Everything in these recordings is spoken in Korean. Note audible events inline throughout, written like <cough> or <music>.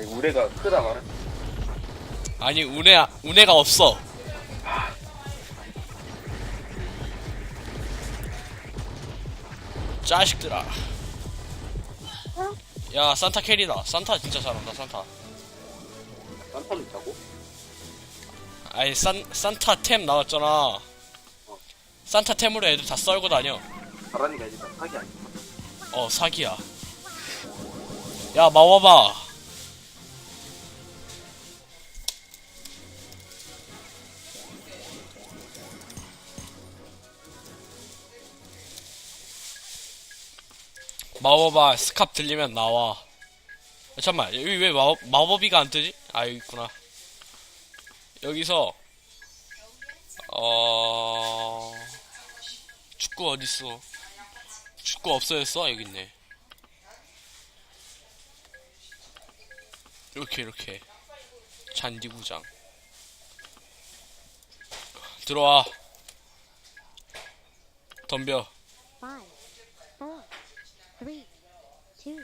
아니 우레가 크다 말은 아니 운해 운해가 없어. 짜식들아. 야 산타 캐리다. 산타 진짜 잘한다 산타. 산타도 있다고? 아니 산 산타 템 나왔잖아. 산타 템으로 애들 다 썰고 다녀. 바라니가 이제 사기 아니야 어 사기야. 야 마와봐. 마법아 스캅 들리면 나와. 아, 잠만 여기 왜 마, 마법이가 안 뜨지? 아 여기 있구나. 여기서 어 축구 어딨어? 축구 없어졌어? 여기 있네. 이렇게 이렇게 잔디구장 들어와 덤벼 two,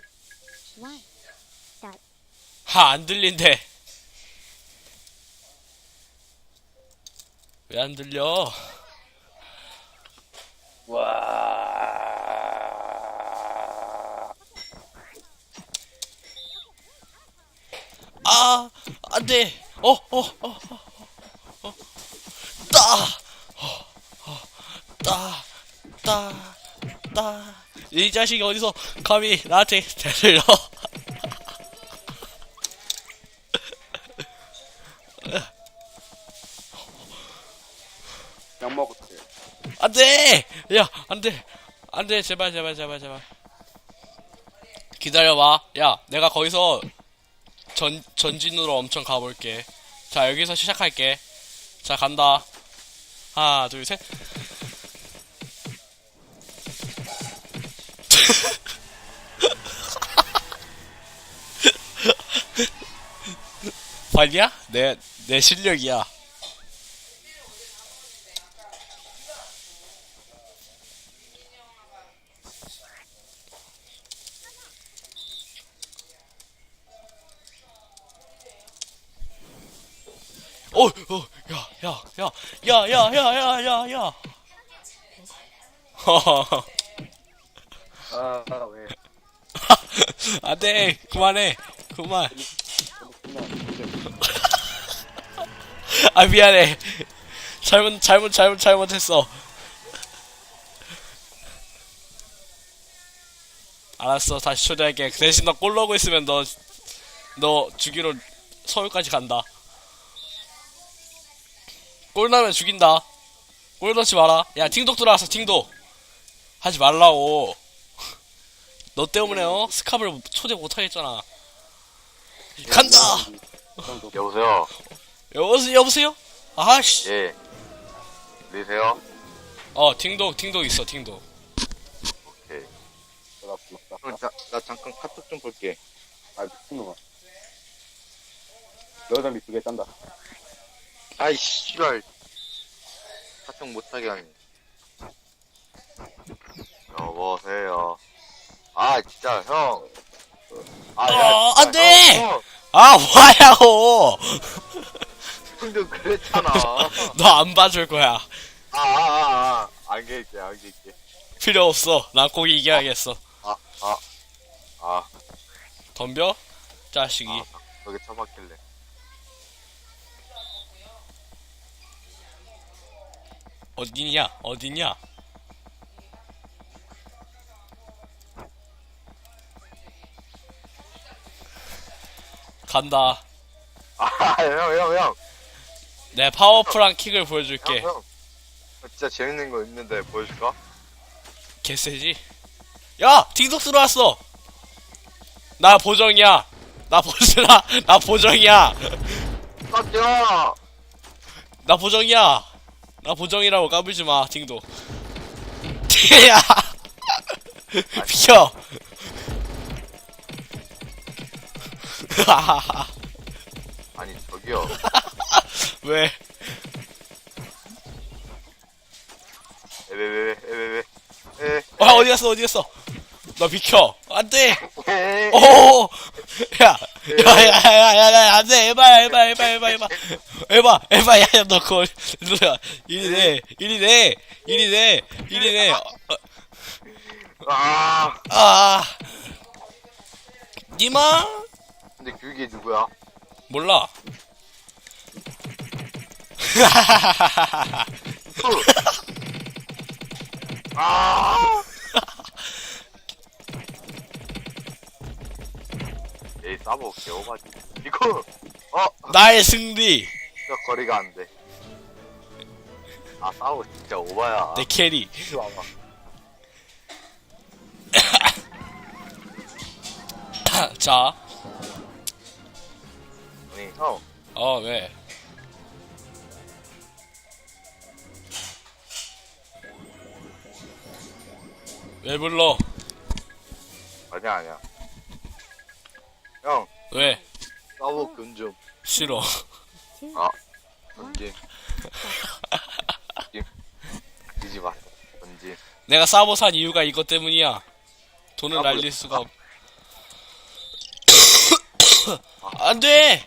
one. Start. 하 안 들린대. 왜 안 들려? 와. 아 안 돼. 어 어 어어따따따따 이 자식이 어디서 감히 나한테 대들려 약 먹었대. 안돼! 야 안돼! 안돼 제발 제발 제발 제발. 기다려봐. 야 내가 거기서 전 전진으로 엄청 가볼게. 자 여기서 시작할게. 자 간다. 하나 둘셋 <laughs> 봤냐? 내, 내 실력이야. 어, 어, 야, 야, 야, 야, 야, 야, 야, 야, 야. <laughs> 아 왜 안 돼, 그만해, 그만. <laughs> 아, 미안해. 잘못, 잘못, 잘못, 잘못했어. 알았어, 다시 초대할게. 그 대신 너골 넣고 있으면 너, 너 주기로 서울까지 간다. 골 넣으면 죽인다. 골 넣지 마라. 야, 팅독 들어왔어, 팅독. 하지 말라고. 너 때문에, 어? 스캅을 초대 못하겠잖아. 간다! 여보세요? 여보세요, 여보세요? 아씨. 예. 들리세요? 어, 팅독, 팅독 있어, 팅독. 오케이. 나 형, 자, 나 잠깐 카톡 좀 볼게. 아 미친놈아 여자 미치게 짠다 아이, 씨발. 카톡 못하게 하네. 여보세요? 아, 진짜, 형. 아, 어, 안 돼! 형, 형. 아, 뭐하냐고! 형도 그랬잖아. <laughs> 너 안 봐줄 거야. 아, 아, 아, 아. 안길게, 안길게. 필요 없어. 난 꼭 이겨야겠어. 아, 아. 아, 덤벼? 자식이. 아, 저기 처박길래. 어디냐? 어디냐? 간다. 아, 형, 형, 형. 내 파워풀한 킥을 보여줄게. 형, 형. 진짜 재밌는 거 있는데 보여줄까? 개세지? 야! 팅독 들어왔어! 나 보정이야! 나 보정아! <laughs> 나 보정이야! 깜짝이야! 나 보정이야! 나 보정이라고 까불지 마, 팅독. <laughs> 야! 비켜! <laughs> 아니, 저기요. <laughs> 왜? 에베베베, 에베베. 에, 아, 어디 갔어, 어디 갔어? 나 비켜! 안 돼! 에, 오! 야! 야 야 야 야 야 안돼 에바야 에바 에바 에바 에바 에바 에바 야 야 너 그거 누나 일이네 일이네 일이네 일이네 어, 아아 니마 근데 교육이 누구야? 몰라. 후. 아! 에이 싸보 개오바지. 이거! 어! 나의 승리! 진짜 거리가 안 돼. 아 싸워 진짜 오바야. 내 캐리. 이리 와봐. 자 아니 형 어, 왜? 왜 불러? 아니야 아니야 형 왜? 싸워 근좀 싫어. 아 던짐 뒤지 마 던짐 내가 사보 산 이유가 이것 때문이야. 돈을 사보- 날릴 수가 없. <coughs> 안 돼!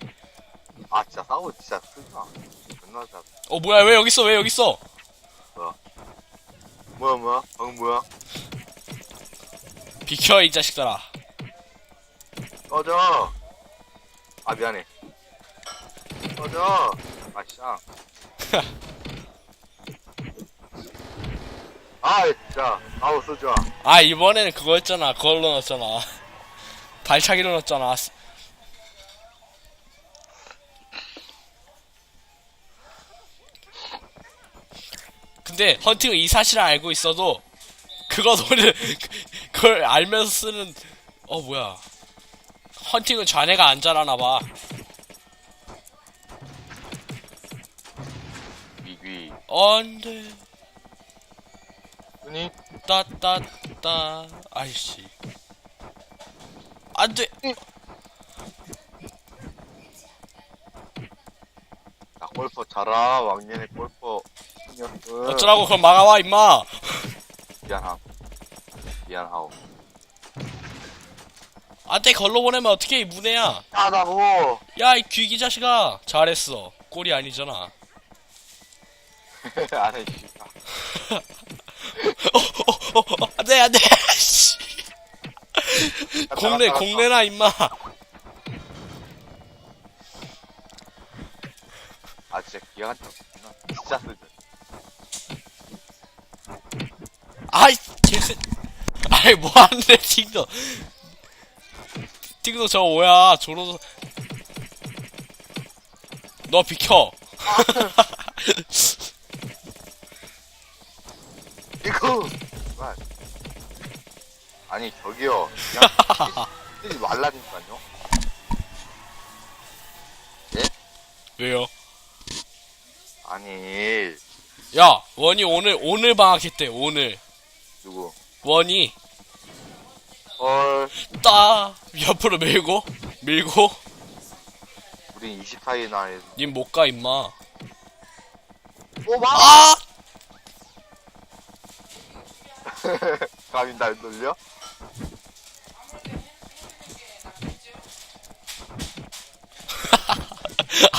아 진짜 싸워 진짜 쓰지마. 존나 잘 어, 뭐야, 왜 여기 있어, 왜 여기 있어? 뭐야? 뭐야 방금 뭐야? 비켜, 이 자식들아. 꺼져! 아 미안해. 꺼져! 아씨앙 <laughs> 아 진짜. 아우 쏘지마. 아, 이번에는 그거였잖아. 그걸로 넣었잖아. <laughs> 발차기로 넣었잖아. 근데 헌팅은 이 사실을 알고 있어도 그거 돈을 <laughs> 그걸 알면서 쓰는 어 뭐야. 헌팅은 자네가 안 잘하나 봐. 위위 안돼 흔히 따따따. 아이씨. 안돼. 나 골퍼 자라. 왕년의 골퍼 신이었음 어쩌라고 그럼 막아와 임마. 미안함 미안하오 안돼 걸로 보내면 어떻게 이 문해야? 야나고. 야 이 귀기 자식아. 잘했어. 꼴이 아니잖아. <laughs> 안해 씨발 <laughs> 어, 어, 어, 안돼 안돼. 씨. 공내 공내나 임마. 아 진짜 기가 막혔구나 진짜. 쓰지 아이 개새 아이 뭐하는데 팅도 팅도 저거 뭐야 저러서 너 비켜. <laughs> 이거 정말. 아니 저기요. 그냥 쓰지 <laughs> 말라니까요. 왜요? 아니. 야 원이 오늘 오늘 방학했대 오늘 누구? 원이. 헐. 따. 옆으로 밀고 밀고. 우린 24일 나에 님 못 가 임마. 오 마! 아! <laughs> 감히 날 놀려? <laughs>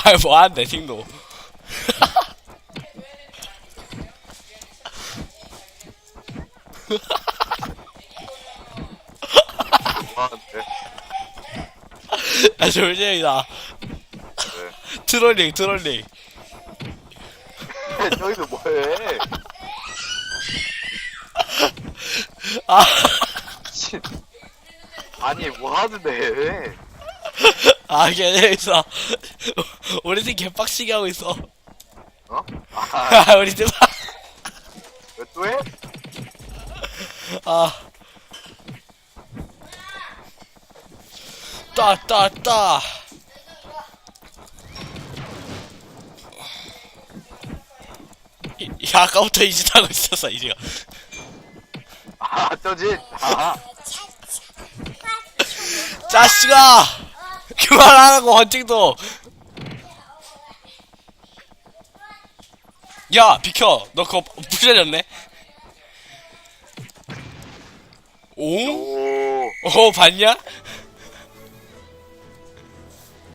아이 뭐하는데 팅도 뭐하는데 아 졸쟁이다 왜? 트롤링 트롤링 <laughs> 저기서 뭐해 아 씨. 아니 뭐 하는데 아, 걔네 있어. 우리 팀 개빡치게 하고 있어. 어? 아, 아, <laughs> 우리 팀. 왜 또 해? 아. 따, 따, 따. 이, 야, 아까부터 이짓 하고 있었어, 이제가. 아 저지 아 자식아! 그만하라고, 헌팅도! 야, 비켜! 너 그거 부셔졌네? 오? 오 오, 봤냐?